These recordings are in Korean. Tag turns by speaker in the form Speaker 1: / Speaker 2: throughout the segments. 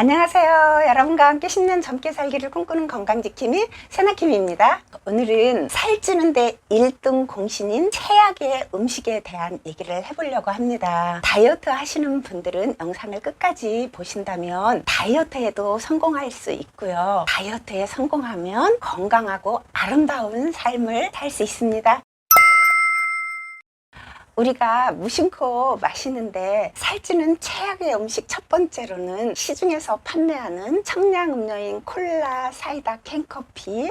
Speaker 1: 안녕하세요. 여러분과 함께 10년 젊게 살기를 꿈꾸는 건강지킴이 세나킴입니다. 오늘은 살찌는데 1등 공신인 최악의 음식에 대한 얘기를 해보려고 합니다. 다이어트 하시는 분들은 영상을 끝까지 보신다면 다이어트에도 성공할 수 있고요. 다이어트에 성공하면 건강하고 아름다운 삶을 살 수 있습니다. 우리가 무심코 마시는데 살찌는 최악의 음식 첫 번째로는 시중에서 판매하는 청량 음료인 콜라, 사이다, 캔커피,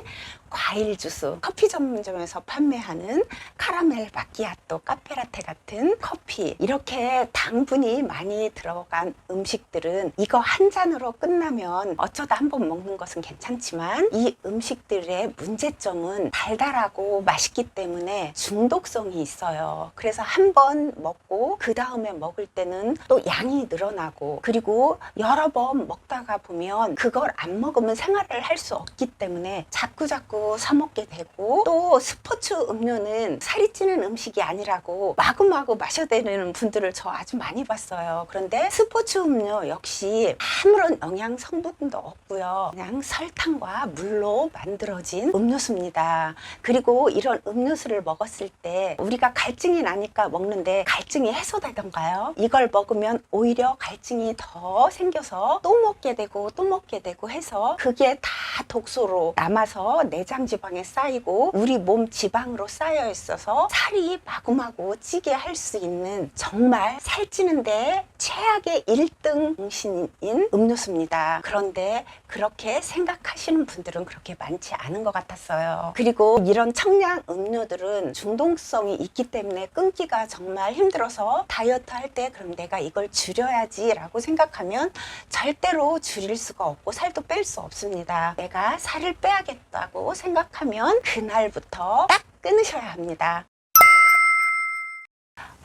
Speaker 1: 과일 주스, 커피 전문점에서 판매하는 카라멜 마키아토, 카페라테 같은 커피 이렇게 당분이 많이 들어간 음식들은 이거 한 잔으로 끝나면 어쩌다 한 번 먹는 것은 괜찮지만 이 음식들의 문제점은 달달하고 맛있기 때문에 중독성이 있어요. 그래서 한 번 먹고 그 다음에 먹을 때는 또 양이 늘어나고 그리고 여러 번 먹다가 보면 그걸 안 먹으면 생활을 할 수 없기 때문에 자꾸 자꾸 사 먹게 되고 또 스포츠 음료는 살이 찌는 음식이 아니라고 마구마구 마셔야 되는 분들을 저 아주 많이 봤어요. 그런데 스포츠 음료 역시 아무런 영양 성분도 없고요. 그냥 설탕과 물로 만들어진 음료수입니다. 그리고 이런 음료수를 먹었을 때 우리가 갈증이 나니까 먹는데 갈증이 해소되던가요? 이걸 먹으면 오히려 갈증이 더 생겨서 또 먹게 되고 또 먹게 되고 해서 그게 다 독소로 남아서 내장 지방에 쌓이고 우리 몸 지방으로 쌓여 있어서 살이 마구마구 찌게 할 수 있는 정말 살찌는데 최악의 1등 공신인 음료수입니다. 그런데 그렇게 생각하시는 분들은 그렇게 많지 않은 것 같았어요. 그리고 이런 청량 음료들은 중독성이 있기 때문에 끊기가 정말 힘들어서 다이어트 할 때 그럼 내가 이걸 줄여야지 라고 생각하면 절대로 줄일 수가 없고 살도 뺄 수 없습니다. 내가 살을 빼야겠다고 생각하면 그날부터 딱 끊으셔야 합니다.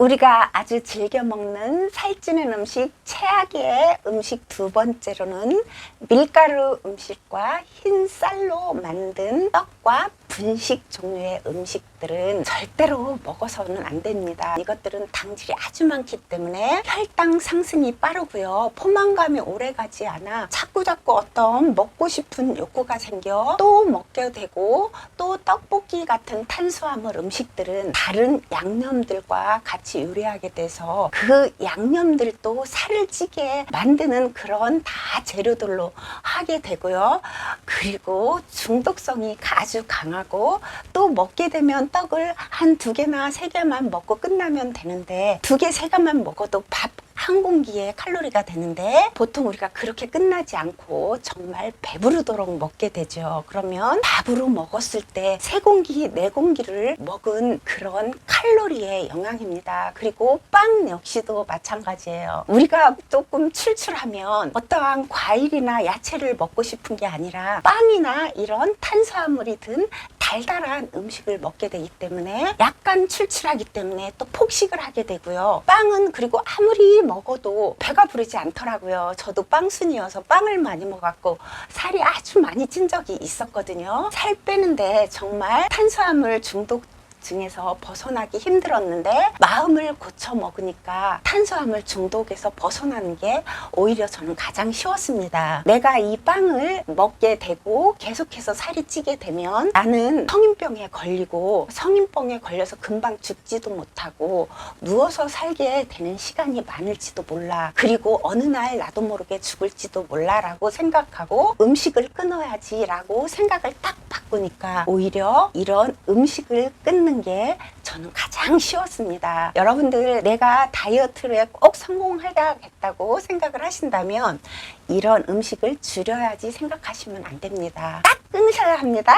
Speaker 1: 우리가 아주 즐겨 먹는 살찌는 음식 최악의 음식 두 번째로는 밀가루 음식과 흰 쌀로 만든 떡과 분식 종류의 음식들은 절대로 먹어서는 안 됩니다. 이것들은 당질이 아주 많기 때문에 혈당 상승이 빠르고요. 포만감이 오래 가지 않아 자꾸 자꾸 어떤 먹고 싶은 욕구가 생겨 또 먹게 되고 또 떡볶이 같은 탄수화물 음식들은 다른 양념들과 같이 요리하게 돼서 그 양념들도 살을 찌게 만드는 그런 다 재료들로 하게 되고요. 그리고 중독성이 아주 강하고 또 먹게 되면 떡을 한 두 개나 세 개만 먹고 끝나면 되는데 두 개, 세 개만 먹어도 밥 한 공기에 칼로리가 되는데 보통 우리가 그렇게 끝나지 않고 정말 배부르도록 먹게 되죠. 그러면 밥으로 먹었을 때 세 공기, 네 공기를 먹은 그런 칼로리의 영향입니다. 그리고 빵 역시도 마찬가지예요. 우리가 조금 출출하면 어떠한 과일이나 야채를 먹고 싶은 게 아니라 빵이나 이런 탄수화물이 든 달달한 음식을 먹게 되기 때문에 약간 출출하기 때문에 또 폭식을 하게 되고요. 빵은 그리고 아무리 먹어도 배가 부르지 않더라고요. 저도 빵순이어서 빵을 많이 먹었고 살이 아주 많이 찐 적이 있었거든요. 살 빼는데 정말 탄수화물 중독 증에서 벗어나기 힘들었는데 마음을 고쳐 먹으니까 탄수화물 중독에서 벗어나는 게 오히려 저는 가장 쉬웠습니다. 내가 이 빵을 먹게 되고 계속해서 살이 찌게 되면 나는 성인병에 걸리고 성인병에 걸려서 금방 죽지도 못하고 누워서 살게 되는 시간이 많을지도 몰라. 그리고 어느 날 나도 모르게 죽을지도 몰라라고 생각하고 음식을 끊어야지라고 생각을 딱 바꾸니까 오히려 이런 음식을 끊는 게 저는 가장 쉬웠습니다. 여러분들 내가 다이어트를 꼭 성공하겠다고 생각을 하신다면 이런 음식을 줄여야지 생각하시면 안 됩니다. 딱 끊으셔야 합니다.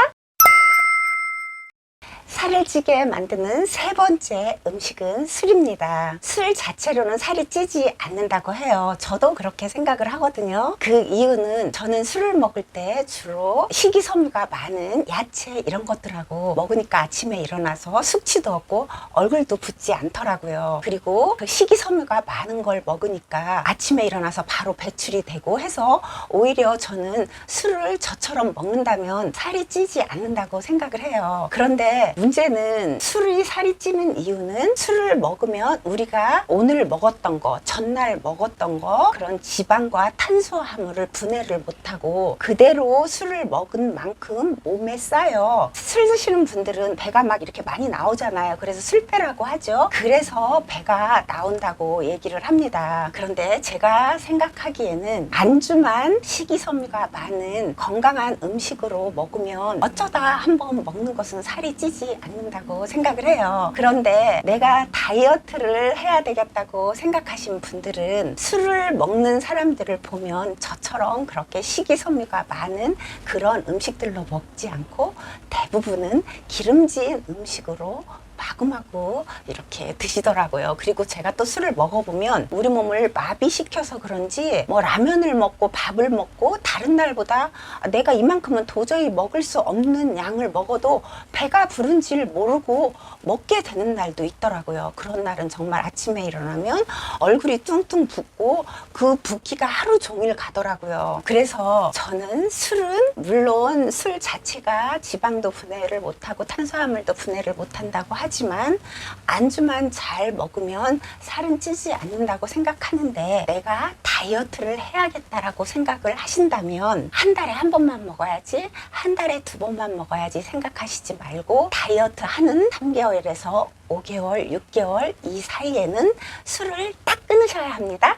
Speaker 1: 살을 찌게 만드는 세 번째 음식은 술입니다. 술 자체로는 살이 찌지 않는다고 해요. 저도 그렇게 생각을 하거든요. 그 이유는 저는 술을 먹을 때 주로 식이섬유가 많은 야채 이런 것들하고 먹으니까 아침에 일어나서 숙취도 없고 얼굴도 붓지 않더라고요. 그리고 그 식이섬유가 많은 걸 먹으니까 아침에 일어나서 바로 배출이 되고 해서 오히려 저는 술을 저처럼 먹는다면 살이 찌지 않는다고 생각을 해요. 그런데 문제는 술이 살이 찌는 이유는 술을 먹으면 우리가 오늘 먹었던 거, 전날 먹었던 거 그런 지방과 탄수화물을 분해를 못하고 그대로 술을 먹은 만큼 몸에 쌓여 술 드시는 분들은 배가 막 이렇게 많이 나오잖아요. 그래서 술배라고 하죠. 그래서 배가 나온다고 얘기를 합니다. 그런데 제가 생각하기에는 안주만 식이섬유가 많은 건강한 음식으로 먹으면 어쩌다 한번 먹는 것은 살이 찌지 않는다고 생각을 해요. 그런데 내가 다이어트를 해야 되겠다고 생각하신 분들은 술을 먹는 사람들을 보면 저처럼 그렇게 식이섬유가 많은 그런 음식들로 먹지 않고 대부분은 기름진 음식으로 마구마구 이렇게 드시더라고요. 그리고 제가 또 술을 먹어보면 우리 몸을 마비시켜서 그런지 뭐 라면을 먹고 밥을 먹고 다른 날보다 내가 이만큼은 도저히 먹을 수 없는 양을 먹어도 배가 부른지를 모르고 먹게 되는 날도 있더라고요. 그런 날은 정말 아침에 일어나면 얼굴이 뚱뚱 붓고 그 붓기가 하루 종일 가더라고요. 그래서 저는 술은 물론 술 자체가 지방도 분해를 못하고 탄수화물도 분해를 못한다고 하지만 안주만 잘 먹으면 살은 찌지 않는다고 생각하는데 내가 다이어트를 해야겠다라고 생각을 하신다면 한 달에 한 번만 먹어야지 한 달에 두 번만 먹어야지 생각하시지 말고 다이어트 하는 3개월에서 5개월, 6개월 이 사이에는 술을 딱 끊으셔야 합니다.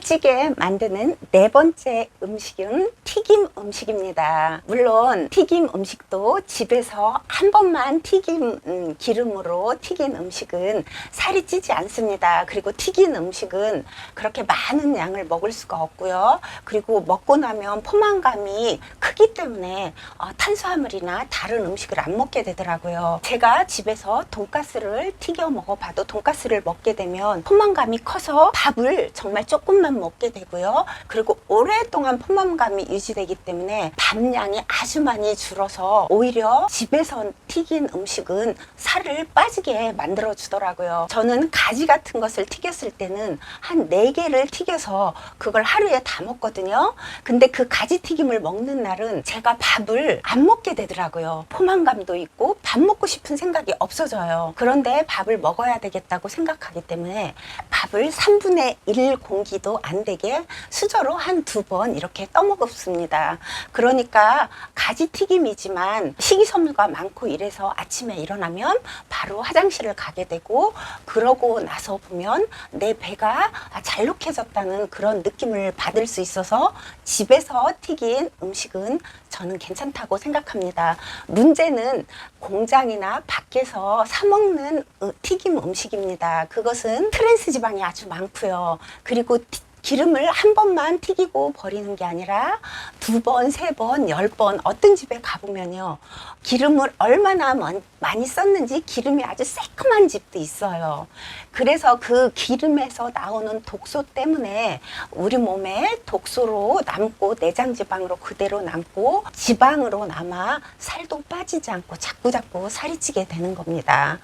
Speaker 1: 찌게 만드는 네 번째 음식은 튀김 음식입니다. 물론 튀김 음식도 집에서 한 번만 튀김 음, 기름으로 튀긴 음식은 살이 찌지 않습니다. 그리고 튀긴 음식은 그렇게 많은 양을 먹을 수가 없고요. 그리고 먹고 나면 포만감이 크기 때문에 어, 탄수화물이나 다른 음식을 안 먹게 되더라고요. 제가 집에서 돈가스를 튀겨 먹어봐도 돈가스를 먹게 되면 포만감이 커서 밥을 정말 조금만 먹게 되고요. 그리고 오랫동안 포만감이 유지되기 때문에 밥량이 아주 많이 줄어서 오히려 집에서 튀긴 음식은 살을 빠지게 만들어 주더라고요. 저는 가지 같은 것을 튀겼을 때는 한 네개를 튀겨서 그걸 하루에 다 먹거든요. 근데 그 가지 튀김을 먹는 날은 제가 밥을 안 먹게 되더라고요. 포만감도 있고 밥 먹고 싶은 생각이 없어져요. 그런데 밥을 먹어야 되겠다고 생각하기 때문에 밥을 3분의 1 공기도 안 되게 수저로 한 두 번 이렇게 떠먹었습니다. 그러니까 가지 튀김이지만 식이섬유가 많고 이래서 아침에 일어나면 바로 화장실을 가게 되고 그러고 나서 보면 내 배가 잘록해졌다는 그런 느낌을 받을 수 있어서 집에서 튀긴 음식은 저는 괜찮다고 생각합니다. 문제는 공장이나 밖에서 사 먹는 어, 튀김 음식입니다. 그것은 트랜스 지방이 아주 많고요. 그리고 티- 기름을 한 번만 튀기고 버리는 게 아니라 두 번, 세 번, 열 번 어떤 집에 가보면요. 기름을 얼마나 많- 많이 썼는지 기름이 아주 새콤한 집도 있어요. 그래서 그 기름에서 나오는 독소 때문에 우리 몸에 독소로 남고 내장 지방으로 그대로 남고 지방으로 남아 살도 빠지지 않고 자꾸 자꾸 살이 찌게 되는 겁니다.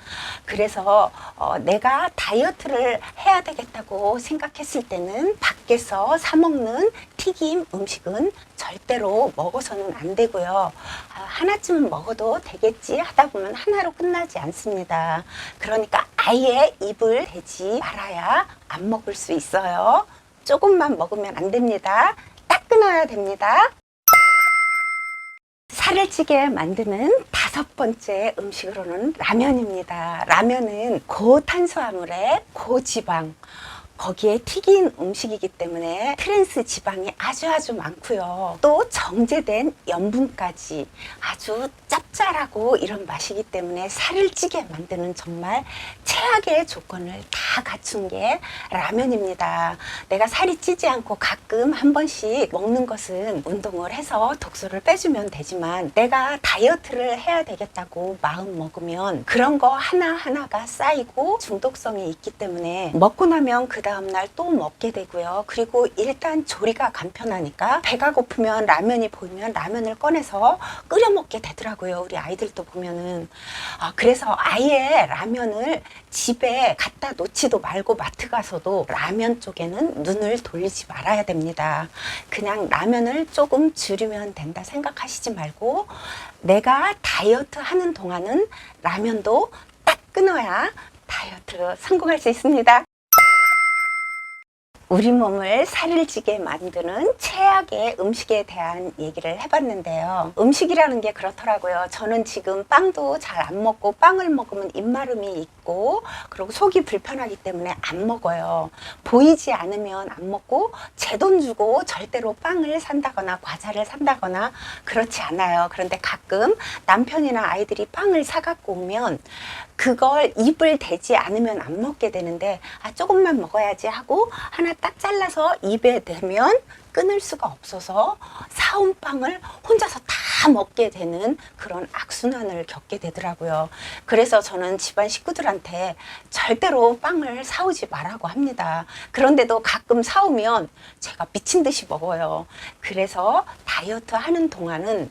Speaker 1: 그래서 어, 내가 다이어트를 해야 되겠다고 생각했을 때는 밖에서 사 먹는 튀김 음식은 절대로 먹어서는 안 되고요. 아, 하나쯤은 먹어도 되겠지 하다 보면 하나로 끝나지 않습니다. 그러니까 아예 입을 대지 말아야 안 먹을 수 있어요. 조금만 먹으면 안 됩니다. 딱 끊어야 됩니다. 살을 찌게 만드는 다섯 번째 음식으로는 라면입니다. 라면은 고탄수화물에 고지방, 거기에 튀긴 음식이기 때문에 트랜스 지방이 아주 아주 많고요. 또 정제된 염분까지 아주 짭짤하고 이런 맛이기 때문에 살을 찌게 만드는 정말 최악의 조건을 다 갖춘 게 라면입니다. 내가 살이 찌지 않고 가끔 한 번씩 먹는 것은 운동을 해서 독소를 빼주면 되지만 내가 다이어트를 해야 되겠다고 마음 먹으면 그런 거 하나하나가 쌓이고 중독성이 있기 때문에 먹고 나면 그 다음날 또 먹게 되고요. 그리고 일단 조리가 간편하니까 배가 고프면 라면이 보이면 라면을 꺼내서 끓여 먹게 되더라고요. 우리 아이들도 보면은. 아, 그래서 아예 라면을 집에 갖다 놓지도 말고 마트 가서도 라면 쪽에는 눈을 돌리지 말아야 됩니다. 그냥 라면을 조금 줄이면 된다 생각하시지 말고 내가 다이어트 하는 동안은 라면도 딱 끊어야 다이어트 성공할 수 있습니다. 우리 몸을 살을 찌게 만드는 최악의 음식에 대한 얘기를 해봤는데요. 음식이라는 게 그렇더라고요. 저는 지금 빵도 잘 안 먹고 빵을 먹으면 입마름이 있고 그리고 속이 불편하기 때문에 안 먹어요. 보이지 않으면 안 먹고 제 돈 주고 절대로 빵을 산다거나 과자를 산다거나 그렇지 않아요. 그런데 가끔 남편이나 아이들이 빵을 사갖고 오면 그걸 입을 대지 않으면 안 먹게 되는데 아 조금만 먹어야지 하고 하나 딱 잘라서 입에 대면 끊을 수가 없어서 사온 빵을 혼자서 다 먹게 되는 그런 악순환을 겪게 되더라고요. 그래서 저는 집안 식구들한테 절대로 빵을 사오지 말라고 합니다. 그런데도 가끔 사오면 제가 미친 듯이 먹어요. 그래서 다이어트 하는 동안은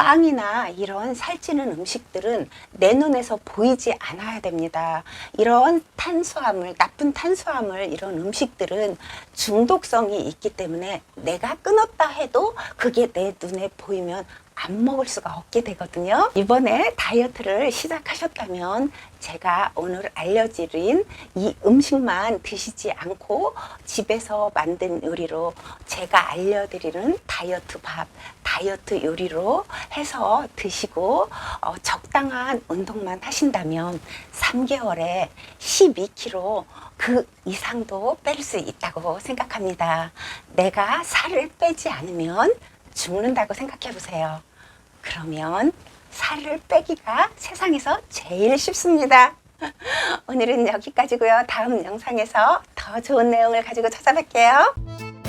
Speaker 1: 빵이나 이런 살찌는 음식들은 내 눈에서 보이지 않아야 됩니다. 이런 탄수화물, 나쁜 탄수화물 이런 음식들은 중독성이 있기 때문에 내가 끊었다 해도 그게 내 눈에 보이면 안 먹을 수가 없게 되거든요. 이번에 다이어트를 시작하셨다면 제가 오늘 알려드린 이 음식만 드시지 않고 집에서 만든 요리로 제가 알려드리는 다이어트 밥, 다이어트 요리로 해서 드시고 어, 적당한 운동만 하신다면 3개월에 12kg 그 이상도 뺄 수 있다고 생각합니다. 내가 살을 빼지 않으면 죽는다고 생각해 보세요. 그러면 살을 빼기가 세상에서 제일 쉽습니다. 오늘은 여기까지고요. 다음 영상에서 더 좋은 내용을 가지고 찾아뵐게요.